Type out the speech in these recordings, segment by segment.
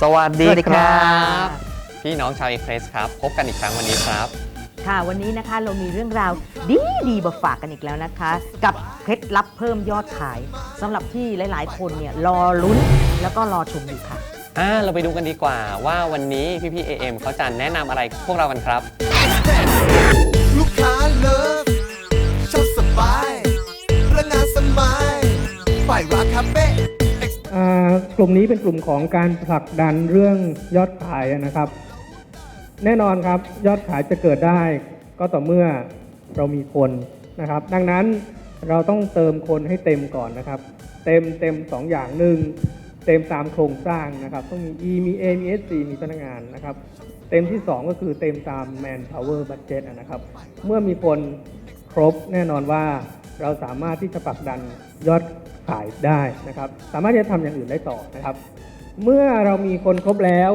สวัสดีสวัสดีคครัรับ บ พี่น้องชาวเอ็กเพรสครับ พบกันอีกครั้งวันนี้ครับ ค่ะ วันนี้นะคะเรามีเรื่องราวดีดีๆมาฝากกันอีกแล้วนะคะ กับเคล็ดลับเพิ่มยอดขายสำหรับที่หลาย ๆ คนเนี่ยรอลุ้นแล้วก็รอชมอยู่ค่ะ อ่า เราไปดูกันดีกว่าว่าวันนี้พี่พี่เอ็มเขาจะแนะนำอะไรพวกเรากันครับ ลูกค้าเลิฟชอบสบายพนักงานสมัยฝ่ายรักคาเฟ่อ่า กลุ่มนี้เป็นกลุ่มของการผลักดันเรื่องยอดขายนะครับ แน่นอนครับยอดขายจะเกิดได้ ก็ต่อเมื่อเรามีคนนะครับ ดังนั้นเราต้องเติมคนให้เต็มก่อนนะครับ เต็มเต็มสองอย่างหนึ่งเต็มตามโครงสร้างนะครับ ต้องมี E มี A มี SC มีพนักงานนะครับ เต็มที่ 2 ก็คือเต็มตาม manpower budget นะครับ เมื่อมีคนครบแน่นอนว่า เราสามารถที่จะผลักดันยอดขายได้นะครับ สามารถที่จะทำอย่างอื่นได้ต่อนะครับ เมื่อเรามีคนครบแล้ว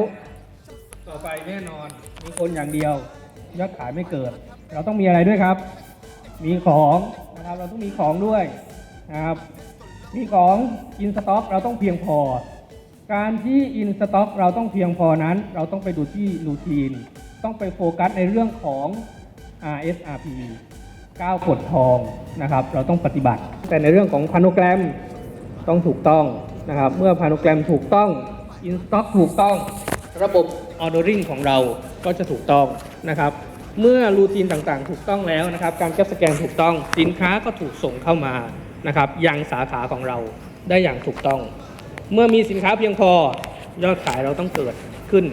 ต่อไปแน่นอนมีคนอย่างเดียว ยอดขายไม่เกิด เราต้องมีอะไรด้วยครับ มีของนะครับเราต้องมีของด้วยนะครับมีของอินสต็อกเราต้องเพียงพอ การที่อินสต็อกเราต้องเพียงพอนั้น เราต้องไปดูที่รูทีน ต้องไปโฟกัสในเรื่องของ RSRP 9กฎทองนะครับ เราต้องปฏิบัติ แต่ในเรื่องของพาโนแกรมต้องถูกต้องนะครับ เมื่อพาโนแกรมถูกต้องอินสต็อกถูกต้อง ระบบออเดอริงของเราก็จะถูกต้องนะครับ เมื่อรูทีนต่างๆ ถูกต้องแล้วนะครับ การแคปสแกนถูกต้องสินค้าก็ถูกส่งเข้ามานะครับยังสาขาของเราได้อย่างถูกต้อง เมื่อมีสินค้าเพียงพอยอดขายเราต้องเกิดขึ้น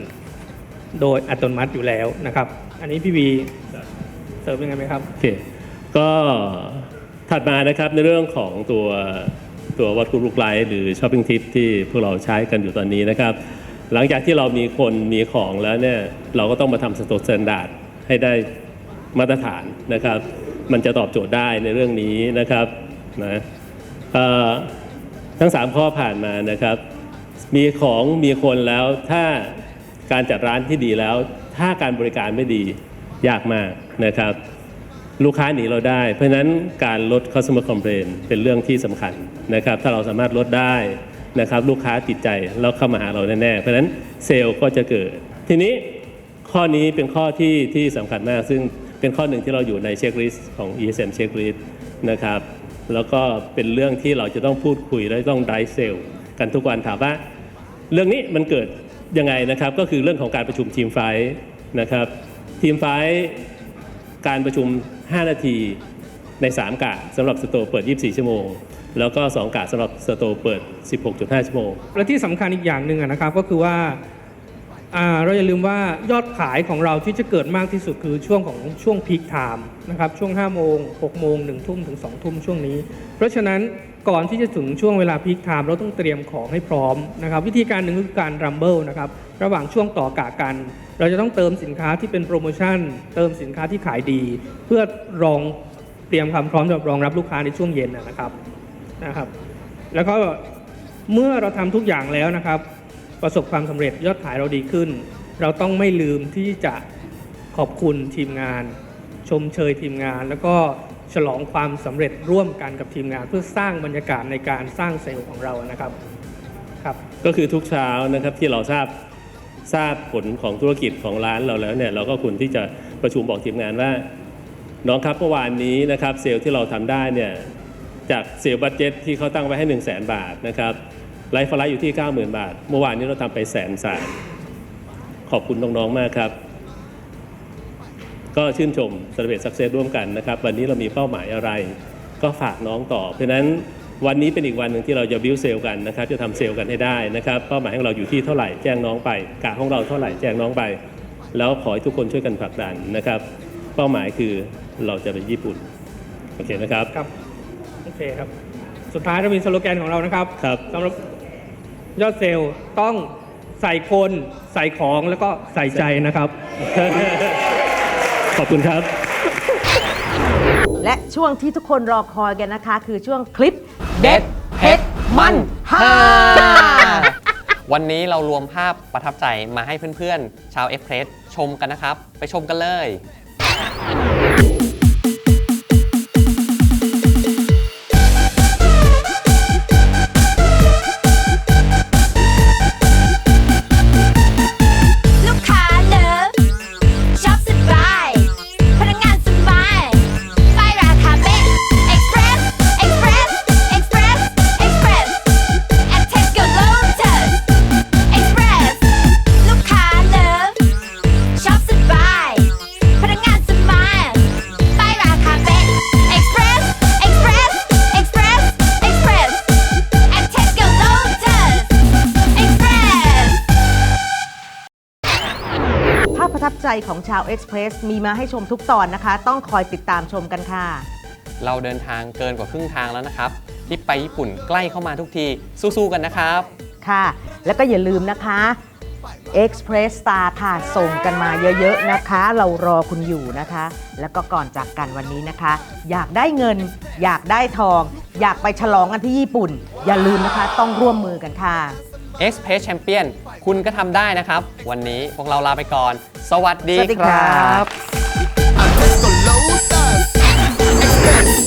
โดยอัตโนมัติอยู่แล้วนะครับ อันนี้พี่วีเสริมยังไงไหมครับโอเค ก็ถัดมานะครับในเรื่องของตัวตัววัตถุลูกไลท์หรือช้อปปิ้งทิปที่พวกเราใช้กันอยู่ตอนนี้นะครับ หลังจากที่เรามีคนมีของแล้วเนี่ยเราก็ต้องมาทำสตสแตนดาร์ดให้ได้มาตรฐานนะครับ มันจะตอบโจทย์ได้ในเรื่องนี้นะครับนะทั้ง 3 ข้อผ่านมานะครับ มีของมีคนแล้วถ้าการจัดร้านที่ดีแล้ว ถ้าการบริการไม่ดียากมากนะครับ ลูกค้าหนีเราได้ เพราะฉะนั้นการลด customer complaint เป็นเรื่องที่สำคัญนะครับ ถ้าเราสามารถลดได้นะครับ ลูกค้าติดใจแล้วเข้ามาหาเราแน่ๆ เพราะฉะนั้นเซลล์ก็จะเกิด ทีนี้ข้อนี้เป็นข้อที่ที่สำคัญมาก ซึ่งเป็นข้อหนึ่งที่เราอยู่ในเช็คลิสต์ของ ESM เช็คลิสต์นะครับ แล้วก็เป็นเรื่องที่เราจะต้องพูดคุยและต้องไดเซลกันทุกวันถามว่า เรื่องนี้มันเกิดยังไงนะครับ ก็คือเรื่องของการประชุมทีมไฟท์นะครับทีมไฟท์การประชุม 5 นาทีใน 3 กะสำหรับสโตเปิด 24 ชั่วโมง แล้วก็ 2 กะสำหรับสโตเปิด 16.5 ชั่วโมง และที่สำคัญอีกอย่างหนึ่งอะนะครับก็คือว่า เราอย่าลืมว่ายอดขายของเราที่จะเกิดมากที่สุดคือช่วงของช่วงพีคไทม์นะครับช่วง 5 โมง 6 โมง 1 ทุ่มถึง 2 ทุ่มช่วงนี้ เพราะฉะนั้นก่อนที่จะถึงช่วงเวลาพีคไทม์เราต้องเตรียมของให้พร้อมนะครับวิธีการหนึ่งคือการรัมเบิลนะครับระหว่างช่วงต่อกะกัน เราจะต้องเติมสินค้าที่เป็นโปรโมชั่น เติมสินค้าที่ขายดี เพื่อรองเตรียมความพร้อมสำหรับรองรับลูกค้าในช่วงเย็นนะนะครับนะครับ แล้วก็เมื่อเราทำทุกอย่างแล้วนะครับ ประสบความสำเร็จยอดขายเราดีขึ้น เราต้องไม่ลืมที่จะขอบคุณทีมงาน ชมเชยทีมงาน แล้วก็ฉลองความสำเร็จร่วมกันกับทีมงาน เพื่อสร้างบรรยากาศในการสร้างเซลล์ของเรานะครับครับ ก็คือทุกเช้านะครับที่เราทราบทราบผลของธุรกิจของร้านเราแล้วเนี่ยเราก็ควรที่จะประชุมบอกทีมงานว่า น้องครับเมื่อวานนี้นะครับเซลล์ที่เราทำได้เนี่ยจากเซลล์บัตเจ็ตที่เขาตั้งไว้ให้ 1 0 0 0 0แบาทนะครับ ไลฟ์ฟลายอยู่ที่ 90,000 บาท เมื่อวานนี้เราทำไปแสนสามขอบคุณน้องๆมากครับ ก็ชื่นชมสำเร็จสักเซสร่วมกันนะครับ วันนี้เรามีเป้าหมายอะไร ก็ฝากน้องต่อ เพราะฉะนั้นวันนี้เป็นอีกวันหนึ่งที่เราจะบิวเซลกันนะครับ จะทำเซลล์กันให้ได้นะครับ เป้าหมายของเราอยู่ที่เท่าไหร่แจ้งน้องไปกะของเราเท่าไหร่แจ้งน้องไป แล้วขอให้ทุกคนช่วยกันผลักดันนะครับ เป้าหมายคือเราจะไปญี่ปุ่นโอเคนะครับ ครับ โอเคครับ สุดท้ายเรามีสโลแกนของเรานะครับครับ สำหรับ ยอดเซลล์ต้องใส่คนใส่ของแล้วก็ใส่ใจนะครับ ขอบคุณครับ และช่วงที่ทุกคนรอคอยกันนะคะ คือช่วงคลิปเด็ดเผ็ดมันฮาวันนี้เรารวมภาพประทับใจมาให้เพื่อนๆ ชาวเอ็กเพรสชมกันนะครับ ไปชมกันเลย ใจของชาว Express มีมาให้ชมทุกตอนนะคะ ต้องคอยติดตามชมกันค่ะ เราเดินทางเกินกว่าครึ่งทางแล้วนะครับ ที่ไปญี่ปุ่นใกล้เข้ามาทุกที สู้ๆกันนะครับ ค่ะ แล้วก็อย่าลืมนะคะ Express Star ค่ะส่งกันมาเยอะๆนะคะ เรารอคุณอยู่นะคะ แล้วก็ก่อนจากกันวันนี้นะคะ อยากได้เงิน อยากได้ทอง อยากไปฉลองกันที่ญี่ปุ่น อย่าลืมนะคะต้องร่วมมือกันค่ะ Express Champion คุณก็ทำได้นะครับ วันนี้พวกเราลาไปก่อน สวัสดีครับ Express